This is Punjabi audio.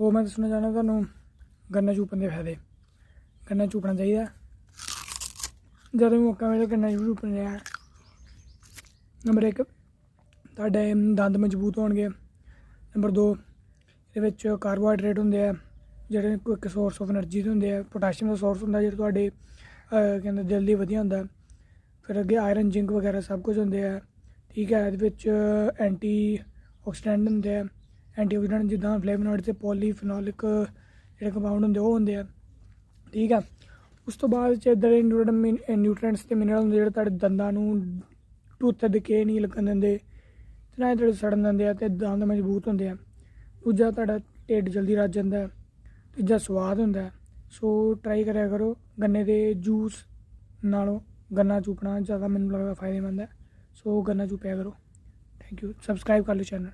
ਸੋ ਮੈਂ ਦੱਸਣਾ ਚਾਹੁੰਦਾ ਤੁਹਾਨੂੰ, ਗੰਨਾ ਚੂਪਣ ਦੇ ਫਾਇਦੇ। ਗੰਨਾ ਚੂਪਣਾ ਚਾਹੀਦਾ। ਜਦੋਂ ਵੀ ਮੌਕਾ ਮਿਲੇ ਗੰਨਾ ਜ਼ਰੂਰ ਚੂਪਣ ਚਾਹੀਦਾ ਨੰਬਰ 1 ਤੁਹਾਡੇ ਦੰਦ ਮਜ਼ਬੂਤ ਹੋਣਗੇ। ਨੰਬਰ 2 ਇਹਦੇ ਵਿੱਚ ਕਾਰਬੋਹਾਈਡਰੇਟ ਹੁੰਦੇ ਆ, ਜਿਹੜੇ ਇੱਕ ਸੋਰਸ ਆਫ એનર્ਜੀ ਦੇ ਹੁੰਦੇ ਆ। ਪੋਟਾਸ਼ੀਅਮ ਦਾ ਸੋਰਸ ਹੁੰਦਾ, ਜਿਹੜਾ ਤੁਹਾਡੇ ਕਹਿੰਦੇ ਜਲਦੀ ਵਧੀਆ ਹੁੰਦਾ। ਫਿਰ ਅੱਗੇ ਆਇਰਨ ਜ਼ਿੰਕ ਵਗੈਰਾ ਸਭ ਕੁਝ ਹੁੰਦੇ ਆ। ਠੀਕ ਹੈ, ਇਹਦੇ ਵਿੱਚ ਐਂਟੀ ਆਕਸੀਡੈਂਟ ਹੁੰਦੇ ਆ। ਐਂਟੀਆਕਸੀਡੈਂਟ ਜਿੱਦਾਂ ਫਲੇਵਨੋਇਡ ਤੇ ਪੋਲੀਫਿਨੋਲਿਕ ਜਿਹੜੇ ਕੰਪਾਊਂਡ ਹੁੰਦੇ ਉਹ ਹੁੰਦੇ ਆ। ਠੀਕ ਆ? ਉਸ ਤੋਂ ਬਾਅਦ ਚ ਇਧਰ ਨਿਊਟ੍ਰੀਐਂਟਸ ਤੇ ਮਿਨਰਲ ਹੁੰਦੇ ਜਿਹੜੇ ਤੁਹਾਡੇ ਦੰਦਾਂ ਨੂੰ ਟੂਥ ਡਿਕੇ ਨਹੀਂ ਲੱਗਣ ਦਿੰਦੇ, ਤੇ ਨਾ ਇਹ ਤੁਹਾਡੇ ਸੜਨ ਦਿੰਦੇ ਆ ਤੇ ਦੰਦ ਮਜ਼ਬੂਤ ਹੁੰਦੇ ਆ। ਦੂਜਾ ਤੁਹਾਡਾ ਢਿੱਡ ਜਲਦੀ ਰੱਜ ਜਾਂਦਾ ਹੈ, ਤੀਜਾ ਸਵਾਦ ਹੁੰਦਾ ਸੋ ਟਰਾਈ ਕਰਿਆ ਕਰੋ, ਗੰਨੇ ਦੇ ਜੂਸ ਨਾਲੋਂ ਗੰਨਾ ਚੂਪਣਾ ਜ਼ਿਆਦਾ ਮੈਨੂੰ ਲੱਗਦਾ ਫਾਇਦੇਮੰਦ ਹੈ। ਸੋ ਗੰਨਾ ਚੂਪਿਆ ਕਰੋ। ਥੈਂਕ ਯੂ ਸਬਸਕ੍ਰਾਈਬ ਕਰ ਲਓ ਚੈਨਲ